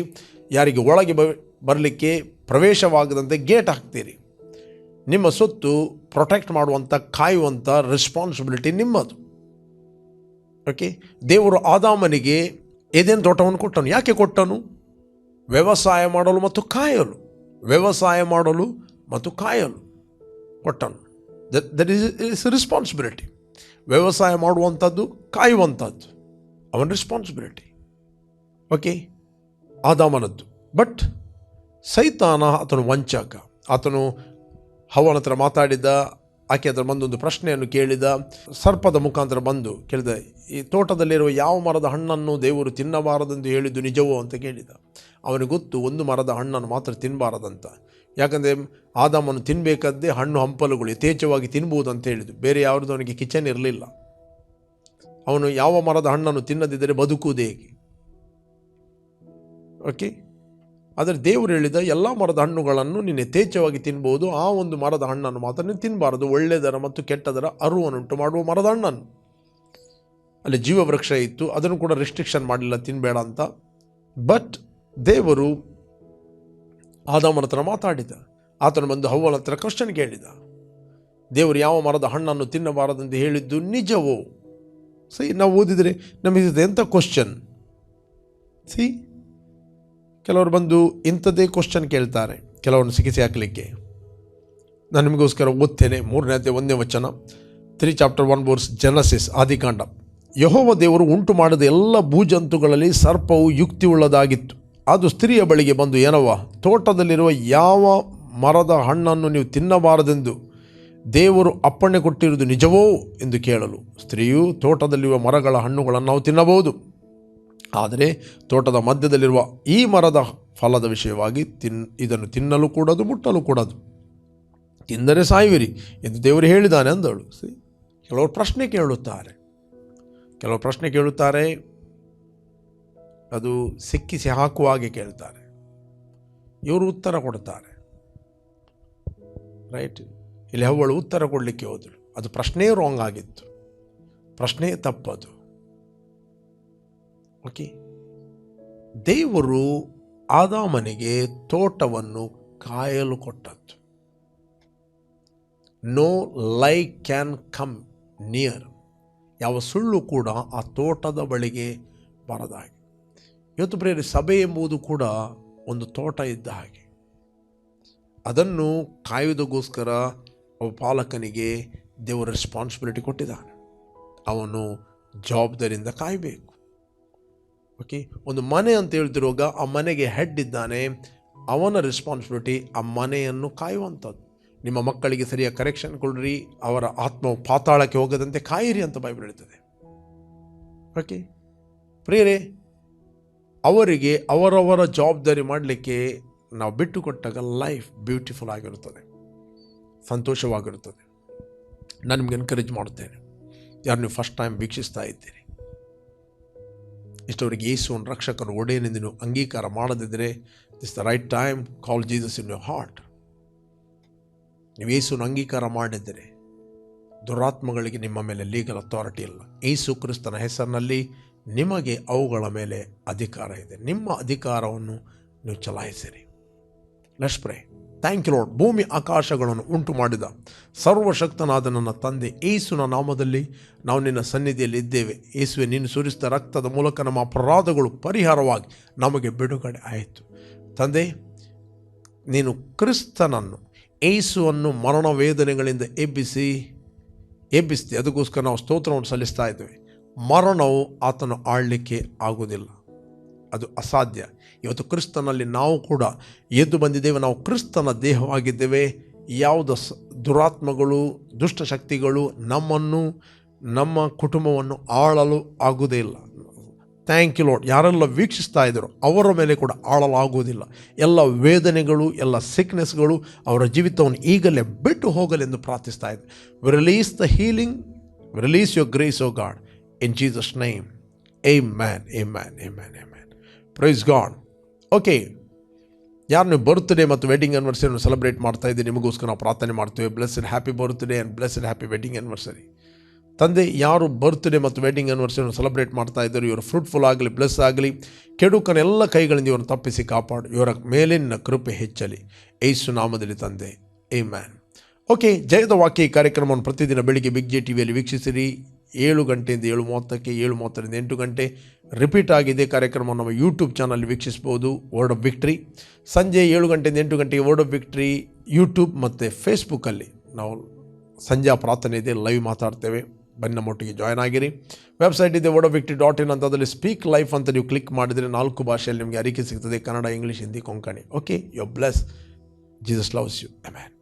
ಯಾರಿಗೆ ಒಳಗೆ ಬರಲಿಕ್ಕೆ ಪ್ರವೇಶವಾಗದಂತೆ ಗೇಟ್ ಹಾಕ್ತೀರಿ. ನಿಮ್ಮ ಸೊತ್ತು ಪ್ರೊಟೆಕ್ಟ್ ಮಾಡುವಂಥ ಕಾಯುವಂಥ ರೆಸ್ಪಾನ್ಸಿಬಿಲಿಟಿ ನಿಮ್ಮದು. ಓಕೆ ದೇವರು ಆದಾಮನಿಗೆ ಏದೇನು ತೋಟವನ್ನು ಕೊಟ್ಟನು? ಯಾಕೆ ಕೊಟ್ಟನು? ವ್ಯವಸಾಯ ಮಾಡಲು ಮತ್ತು ಕಾಯಲು. ವ್ಯವಸಾಯ ಮಾಡಲು ಮತ್ತು ಕಾಯಲು ಕೊಟ್ಟನು. ದಟ್ ಈಸ್ ಇಸ್ ರೆಸ್ಪಾನ್ಸಿಬಿಲಿಟಿ ವ್ಯವಸಾಯ ಮಾಡುವಂಥದ್ದು ಕಾಯುವಂಥದ್ದು ಅವನ ರೆಸ್ಪಾನ್ಸಿಬಿಲಿಟಿ ಓಕೆ ಆದಾಮನದ್ದು. ಬಟ್ ಸೈತಾನ ಆತನು ವಂಚಕ. ಆತನು ಹವನ ಹತ್ರ ಮಾತಾಡಿದ ಆಕೆ ಅದರ ಬಂದೊಂದು ಪ್ರಶ್ನೆಯನ್ನು ಕೇಳಿದ, ಸರ್ಪದ ಮುಖಾಂತರ ಬಂದು ಕೇಳಿದ, ಈ ತೋಟದಲ್ಲಿರುವ ಯಾವ ಮರದ ಹಣ್ಣನ್ನು ದೇವರು ತಿನ್ನಬಾರದೆಂದು ಹೇಳಿದ್ದು ನಿಜವೋ ಅಂತ ಕೇಳಿದ. ಅವನಿಗೆ ಗೊತ್ತು, ಒಂದು ಮರದ ಹಣ್ಣನ್ನು ಮಾತ್ರ ತಿನ್ನಬಾರದಂತ ಯಾಕಂದರೆ ಆದಾಮನ್ನು ತಿನ್ನಬೇಕಾದ್ದೇ ಹಣ್ಣು ಹಂಪಲುಗಳು ಯಥೇಚ್ಛವಾಗಿ ತಿನ್ಬೋದು ಅಂತ ಹೇಳಿದ್ದು. ಬೇರೆ ಯಾರದ್ದು ಅವನಿಗೆ ಕಿಚನ್ ಇರಲಿಲ್ಲ. ಅವನು ಯಾವ ಮರದ ಹಣ್ಣನ್ನು ತಿನ್ನದಿದ್ದರೆ ಬದುಕುವುದು ಹೇಗೆ? ಓಕೆ ಆದರೆ ದೇವರು ಹೇಳಿದ ಎಲ್ಲ ಮರದ ಹಣ್ಣುಗಳನ್ನು ನೀನು ಯಥೇಚ್ಛವಾಗಿ ತಿನ್ಬೋದು, ಆ ಒಂದು ಮರದ ಹಣ್ಣನ್ನು ಮಾತ್ರ ನೀನು ತಿನ್ನಬಾರದು ಒಳ್ಳೆಯದರ ಮತ್ತು ಕೆಟ್ಟದರ ಅರುವನ್ನುಂಟು ಮಾಡುವ ಮರದ ಹಣ್ಣನ್ನು. ಅಲ್ಲಿ ಜೀವವೃಕ್ಷ ಇತ್ತು, ಅದನ್ನು ಕೂಡ ರೆಸ್ಟ್ರಿಕ್ಷನ್ ಮಾಡಲಿಲ್ಲ ತಿನ್ನಬೇಡ ಅಂತ. ಬಟ್ ದೇವರು ಆದಾಮನ ಹತ್ರ ಮಾತಾಡಿದ. ಆತನು ಬಂದು ಹವ್ವನ ಹತ್ರ ಕ್ವಶನ್ ಕೇಳಿದ. ದೇವರು ಯಾವ ಮರದ ಹಣ್ಣನ್ನು ತಿನ್ನಬಾರದೆಂದು ಹೇಳಿದ್ದು ನಿಜವೋ? ಸಿ ನಾವು ಓದಿದರೆ ನಮಗೆ ಎಂಥ ಕ್ವಶನ್ ಸಿ ಕೆಲವರು ಬಂದು ಇಂಥದ್ದೇ ಕ್ವಶನ್ ಕೇಳ್ತಾರೆ. ಕೆಲವೊಂದು ಸಿಗಿಸಿ ಹಾಕಲಿಕ್ಕೆ. ನಾನು ನಿಮಗೋಸ್ಕರ ಓದ್ತೇನೆ ಮೂರನೇ ಅಧ್ಯಾಯ ಒಂದನೇ ವಚನ. Three chapter one verse Genesis ಆದಿಕಾಂಡ. ಯಹೋವ ದೇವರು ಉಂಟು ಮಾಡಿದ ಎಲ್ಲ ಭೂಜಂತುಗಳಲ್ಲಿ ಸರ್ಪವು ಯುಕ್ತಿಯುಳ್ಳದಾಗಿತ್ತು. ಅದು ಸ್ತ್ರೀಯ ಬಳಿಗೆ ಬಂದು, ಏನವ್ವ, ತೋಟದಲ್ಲಿರುವ ಯಾವ ಮರದ ಹಣ್ಣನ್ನು ನೀವು ತಿನ್ನಬಾರದೆಂದು ದೇವರು ಅಪ್ಪಣೆ ಕೊಟ್ಟಿರುವುದು ನಿಜವೋ ಎಂದು ಕೇಳಲು. ಸ್ತ್ರೀಯು ತೋಟದಲ್ಲಿರುವ ಮರಗಳ ಹಣ್ಣುಗಳನ್ನು ನಾವು ತಿನ್ನಬಹುದು. ಆದರೆ ತೋಟದ ಮಧ್ಯದಲ್ಲಿರುವ ಈ ಮರದ ಫಲದ ವಿಷಯವಾಗಿ ತಿನ್, ಇದನ್ನು ತಿನ್ನಲು ಕೂಡದು, ಮುಟ್ಟಲು ಕೂಡದು. ತಿಂದರೆ ಸಾಯುವಿರಿ ಎಂದು ದೇವರು ಹೇಳಿದ್ದಾನೆ ಅಂದಳು. ಸಿ, ಕೆಲವರು ಪ್ರಶ್ನೆ ಕೇಳುತ್ತಾರೆ. ಕೆಲವರು ಪ್ರಶ್ನೆ ಕೇಳುತ್ತಾರೆ, ಅದು ಸಿಕ್ಕಿಸಿ ಹಾಕುವ ಹಾಗೆ ಕೇಳ್ತಾರೆ ಇವರು ಉತ್ತರ ಕೊಡುತ್ತಾರೆ. ರೈಟ್? ಇಲ್ಲಿ ಅವಳು ಉತ್ತರ ಕೊಡಲಿಕ್ಕೆ ಹೋದಳು. ಅದು ಪ್ರಶ್ನೆ ರಾಂಗ್ ಆಗಿತ್ತು. ಪ್ರಶ್ನೆ ತಪ್ಪದು. ಓಕೆ? ದೇವರು ಆದಾಮನಿಗೆ ತೋಟವನ್ನು ಕಾಯಲು ಕೊಟ್ಟದ್ದು ನೋ ಲೈ ಕ್ಯಾನ್ ಕಮ್ ನಿಯರ್ ಯಾವ ಸುಳ್ಳು ಕೂಡ ಆ ತೋಟದ ಬಳಿಗೆ ಬರದ ಹಾಗೆ ಇವತ್ತು ಪ್ರೇರಿ ಸಭೆ ಎಂಬುದು ಕೂಡ ಒಂದು ತೋಟ ಇದ್ದ ಹಾಗೆ. ಅದನ್ನು ಕಾಯುವುದಕ್ಕೋಸ್ಕರ ಅವ ಪಾಲಕನಿಗೆ ದೇವರ ರೆಸ್ಪಾನ್ಸಿಬಿಲಿಟಿ ಕೊಟ್ಟಿದ್ದಾನೆ. ಅವನು ಜವಾಬ್ದಾರಿಯಿಂದ ಕಾಯಬೇಕು. ಓಕೆ ಒಂದು ಮನೆ ಅಂತ ಹೇಳ್ತಿರುವಾಗ ಆ ಮನೆಗೆ ಹೆಡ್ ಇದ್ದಾನೆ. ಅವನ ರೆಸ್ಪಾನ್ಸಿಬಿಲಿಟಿ ಆ ಮನೆಯನ್ನು ಕಾಯುವಂಥದ್ದು. ನಿಮ್ಮ ಮಕ್ಕಳಿಗೆ ಸರಿಯಾಗಿ ಕರೆಕ್ಷನ್ ಕೊಡ್ರಿ, ಅವರ ಆತ್ಮವು ಪಾತಾಳಕ್ಕೆ ಹೋಗದಂತೆ ಕಾಯಿರಿ ಅಂತ ಬೈಬಲ್ ಹೇಳ್ತದೆ. ಓಕೆ ಪ್ರಿಯರೇ, ಅವರಿಗೆ ಅವರವರ ಜವಾಬ್ದಾರಿ ಮಾಡಲಿಕ್ಕೆ ನಾವು ಬಿಟ್ಟು ಕೊಟ್ಟಾಗ ಲೈಫ್ ಬ್ಯೂಟಿಫುಲ್ ಆಗಿರುತ್ತದೆ. ಸಂತೋಷವಾಗಿರುತ್ತದೆ. ನಾನು ನಿಮ್ಗೆ ಎನ್ಕರೇಜ್ ಮಾಡುತ್ತೇನೆ. ಯಾರು ನೀವು ಫಸ್ಟ್ ಟೈಮ್ ವೀಕ್ಷಿಸ್ತಾ ಇದ್ದೀರಿ? ಇಷ್ಟವರೆಗೆ ಯೇಸುವನ್ನು ರಕ್ಷಕರು ಒಡೆಯನೆಂದು ನೀವು ಅಂಗೀಕಾರ ಮಾಡದಿದ್ದರೆ this the right time call Jesus in your heart ನೀವು ಯೇಸುವನ್ನು ಅಂಗೀಕಾರ ಮಾಡಿದರೆ ದುರಾತ್ಮಗಳಿಗೆ ನಿಮ್ಮ ಮೇಲೆ ಲೀಗಲ್ ಅಥಾರಿಟಿ ಇಲ್ಲ. ಯೇಸು ಕ್ರಿಸ್ತನ ಹೆಸರಿನಲ್ಲಿ ನಿಮಗೆ ಅವುಗಳ ಮೇಲೆ ಅಧಿಕಾರ ಇದೆ. ನಿಮ್ಮ ಅಧಿಕಾರವನ್ನು ನೀವು ಚಲಾಯಿಸಿರಿ. Let's pray thank you Lord ಭೂಮಿ ಆಕಾಶಗಳನ್ನು ಉಂಟು ಮಾಡಿದ ಸರ್ವಶಕ್ತನಾದ ನನ್ನ ತಂದೆ, ಏಸುನ ನಾಮದಲ್ಲಿ ನಾವು ನಿನ್ನ ಸನ್ನಿಧಿಯಲ್ಲಿ ಇದ್ದೇವೆ. ಏಸುವೆ, ನೀನು ಸುರಿಸಿದ ರಕ್ತದ ಮೂಲಕ ನಮ್ಮ ಅಪರಾಧಗಳು ಪರಿಹಾರವಾಗಿ ನಮಗೆ ಬಿಡುಗಡೆ ಆಯಿತು. ತಂದೆ, ನೀನು ಕ್ರಿಸ್ತನನ್ನು, ಏಸುವನ್ನು ಮರಣ ವೇದನೆಗಳಿಂದ ಎಬ್ಬಿಸಿ ಎಬ್ಬಿಸ್ತಿ ಅದಕ್ಕೋಸ್ಕರ ನಾವು ಸ್ತೋತ್ರವನ್ನು ಸಲ್ಲಿಸ್ತಾ ಇದ್ದೇವೆ. ಮರಣವು ಆತನು ಆಳಲಿಕ್ಕೆ ಆಗುವುದಿಲ್ಲ. ಅದು ಅಸಾಧ್ಯ. ಇವತ್ತು ಕ್ರಿಸ್ತನಲ್ಲಿ ನಾವು ಕೂಡ ಎದ್ದು ಬಂದಿದ್ದೇವೆ. ನಾವು ಕ್ರಿಸ್ತನ ದೇಹವಾಗಿದ್ದೇವೆ. ಯಾವುದ ದುರಾತ್ಮಗಳು ದುಷ್ಟಶಕ್ತಿಗಳು ನಮ್ಮನ್ನು, ನಮ್ಮ ಕುಟುಂಬವನ್ನು ಆಳಲು ಆಗುವುದೇ ಇಲ್ಲ. ಥ್ಯಾಂಕ್ ಯು ಲಾರ್ಡ್ ಯಾರೆಲ್ಲ ವೀಕ್ಷಿಸ್ತಾ ಇದ್ದರು ಅವರ ಮೇಲೆ ಕೂಡ ಆಳಲಾಗುವುದಿಲ್ಲ. ಎಲ್ಲ ವೇದನೆಗಳು, ಎಲ್ಲ ಸಿಕ್ನೆಸ್ಗಳು ಅವರ ಜೀವಿತವನ್ನು ಈಗಲೇ ಬಿಟ್ಟು ಹೋಗಲೆಂದು ಪ್ರಾರ್ಥಿಸ್ತಾ ಇದ್ದೆ. Release the healing release your grace yo God in Jesus name amen amen amen amen praise God okay ಯಾರು ನೀವು ಬರ್ತ್ಡೇ ಮತ್ತು ವೆಡ್ಡಿಂಗ್ ಆ್ಯನಿವರ್ಸರಿಯನ್ನು ಸೆಲೆಬ್ರೇಟ್ ಮಾಡ್ತಾ ಇದ್ದೀವಿ ನಿಮಗೋಸ್ಕರ ನಾವು ಪ್ರಾರ್ಥನೆ ಮಾಡ್ತೇವೆ. Blessed happy birthday and blessed happy wedding anniversary ತಂದೆ, ಯಾರು ಬರ್ತ್ಡೇ ಮತ್ತು ವೆಡ್ಡಿಂಗ್ ಆ್ಯನಿವರ್ಸರಿಯನ್ನು ಸೆಲೆಬ್ರೇಟ್ ಮಾಡ್ತಾ ಇದ್ದಾರೆ, ಇವರು ಫ್ರೂಟ್ಫುಲ್ ಆಗಲಿ ಬ್ಲೆಸ್ ಆಗಲಿ, ಕೆಡುಕನ ಎಲ್ಲ ಕೈಗಳಿಂದ ಇವರನ್ನು ತಪ್ಪಿಸಿ ಕಾಪಾಡು. ಇವರ ಮೇಲಿನ ಕೃಪೆ ಹೆಚ್ಚಲಿ. ಏಸು ನಾಮದಲ್ಲಿ ತಂದೆ. ಏ ಮ್ಯಾನ್ ಓಕೆ ಜಯದ ವಾಕ್ಯ ಕಾರ್ಯಕ್ರಮವನ್ನು ಪ್ರತಿದಿನ ಬೆಳಿಗ್ಗೆ ಬಿಗ್ ಜೆ ಟಿ ವಿಯಲ್ಲಿ ವೀಕ್ಷಿಸಿರಿ. ಏಳು ಗಂಟೆಯಿಂದ ಏಳು ಮೂವತ್ತಕ್ಕೆ ಏಳು ಮೂವತ್ತರಿಂದ ಎಂಟು ಗಂಟೆ ರಿಪೀಟ್ ಆಗಿದೆ ಕಾರ್ಯಕ್ರಮ ನಮ್ಮ ಯೂಟ್ಯೂಬ್ ಚಾನಲ್ ವೀಕ್ಷಿಸ್ಬೋದು ವರ್ಡ್ ಆಫ್ ವಿಕ್ಟ್ರಿ ಸಂಜೆ ಏಳು ಗಂಟೆಯಿಂದ ಎಂಟು ಗಂಟೆಗೆ ವರ್ಡ್ ಆಫ್ ವಿಕ್ಟ್ರಿ ಯೂಟ್ಯೂಬ್ ಮತ್ತು ಫೇಸ್ಬುಕ್ಕಲ್ಲಿ ನಾವು ಸಂಜೆ ಪ್ರಾರ್ಥನೆ ಇದೆ ಲೈವ್ ಮಾತಾಡ್ತೇವೆ. ಬನ್ನಿ ನಮ್ಮೊಟ್ಟಿಗೆ ಜಾಯ್ನ್ ಆಗಿರಿ. ವೆಬ್ಸೈಟ್ ಇದೆ Word of Victory dot in ಅಂತ ಅದರಲ್ಲಿ ಸ್ಪೀಕ್ ಲೈಫ್ ಅಂತ ನೀವು ಕ್ಲಿಕ್ ಮಾಡಿದರೆ ನಾಲ್ಕು ಭಾಷೆಯಲ್ಲಿ ನಿಮಗೆ ಅರಿಕೆ ಸಿಗ್ತದೆ, Kannada English Hindi Konkani. Okay yo bless Jesus loves you man